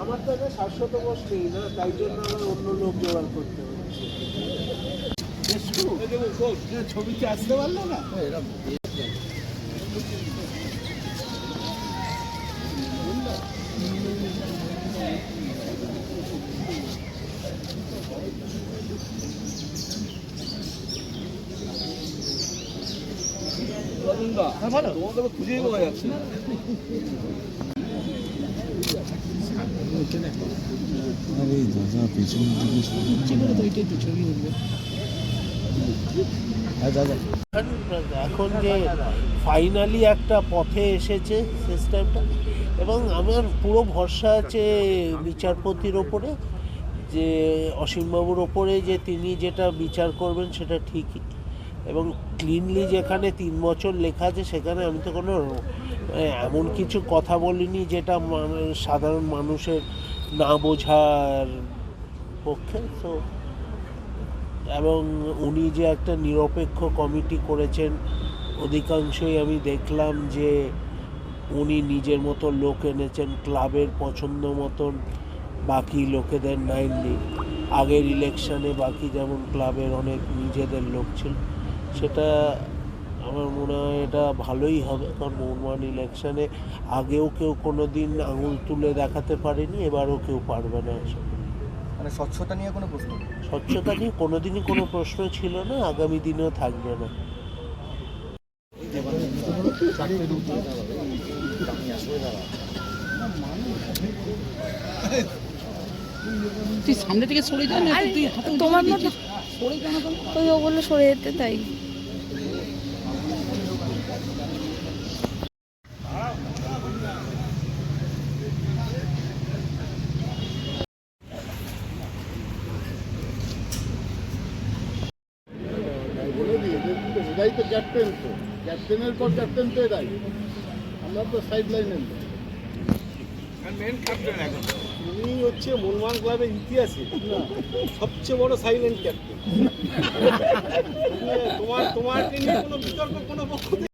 আমার তো এটা শাশ্বত বস নেই না তাই জন্য আমার অন্য লোক জোগাড় করতে হচ্ছে ছবিতে আসতে পারল না? খুঁজেই পাওয়া যাচ্ছে না আরে দাদা পেছন দিকে দাদা এখন যে ফাইনালি একটা পথে এসেছে সিস্টেমটা এবং আমার পুরো ভরসা আছে বিচারপতির ওপরে যে অসীমবাবুর ওপরে যে তিনি যেটা বিচার করবেন সেটা ঠিকই। এবং ক্লিনলি যেখানে তিন বছর লেখা আছে, সেখানে আমি তো কোনো এমন কিছু কথা বলিনি যেটা মানে সাধারণ মানুষের না বোঝার পক্ষে। তো এবং উনি যে একটা নিরপেক্ষ কমিটি করেছেন, অধিকাংশই আমি দেখলাম যে উনি নিজের মতো লোক এনেছেন, ক্লাবের পছন্দ মতন, বাকি লোকেদের নেননি আগের ইলেকশনে বাকি যেমন ক্লাবের অনেক নিজেদের লোক ছিল। সেটা আমার মনে হয় এটা ভালোই হবে কারণ মোহনবাগান ইলেকশনে আগেও কেউ কোনো দিন আঙুল তুলে দেখাতে পারেনি এবারও কেউ পারবে না করি। মানে স্বচ্ছতা নিয়ে কোনো প্রশ্ন স্বচ্ছতা নিয়ে কোনোদিনই কোনো প্রশ্ন ছিল না আগামী দিনেও থাকবে না তুই সামনে থেকে সরে যা না তুই তোমার মতো সরে যা না কেন? ওই ও বলল সরে যেতে তাই এরাই তো ক্যাপ্টেন তো। ক্যাপ্টেনের পর ক্যাপ্টেন তো এরাই। আমরা তো সাইড লাইনে উনি হচ্ছে মোহনবাগান ক্লাবের ইতিহাসে সবচেয়ে বড় সাইলেন্ট ক্যাপ্টেন তোমার তোমার নিয়ে কোনো বিতর্ক কোনো পক্ষ